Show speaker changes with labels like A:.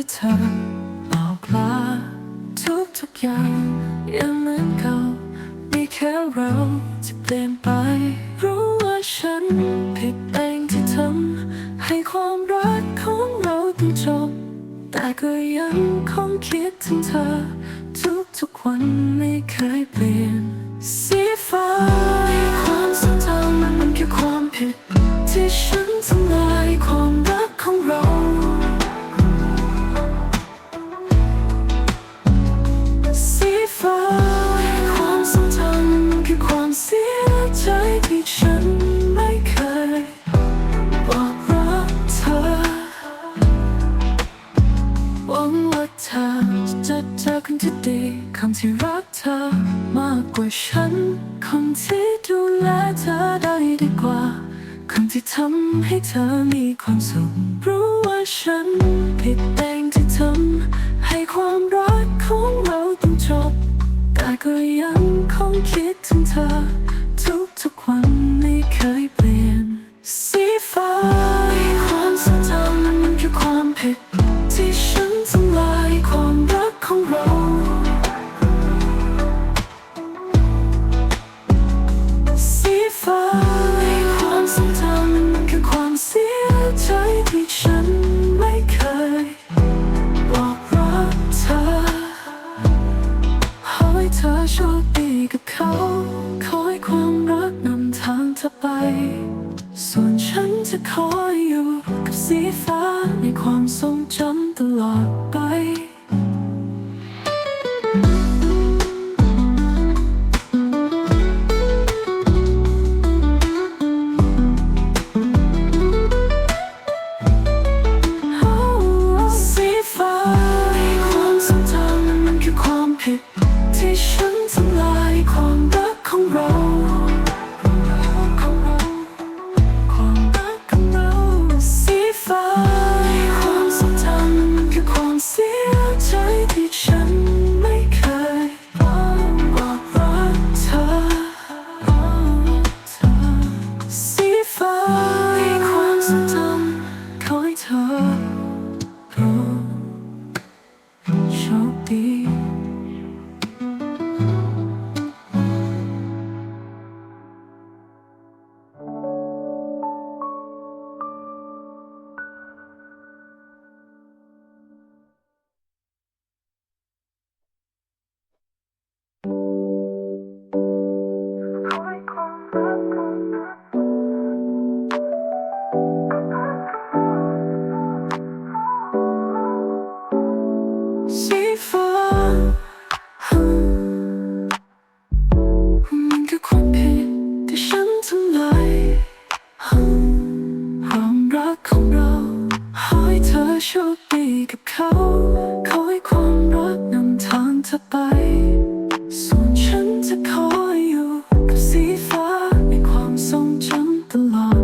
A: ที่เธอบอกลาทุกทุกอย่างยังเหมือนเก่ามีแค่เราที่เปลี่ยนไป รู้ว่าฉันผิดเองที่ทำให้ความรักของเราต้องจบ แต่ก็ยังคงคิดถึงเธอ ทุกทุกวันไม่เคยเปลี่ยนสีฟ้า คำที่รักเธอมากกว่าฉัน คำที่ดูแลเธอได้ดีกว่า คำที่ทำให้เธอมีความสุขรู้ว่าฉัน ผิดเองที่ทำให้ความรักของเราต้องจบ แต่ก็ยังคงคิดถึงเธอ ไป ส่วนฉันจะคอยอยู่กับสีฟ้าในความทรงจำตลอดไป เธไป ส่วนฉันจะขออยู่กับสีฟ้าในความทรงจำตลอด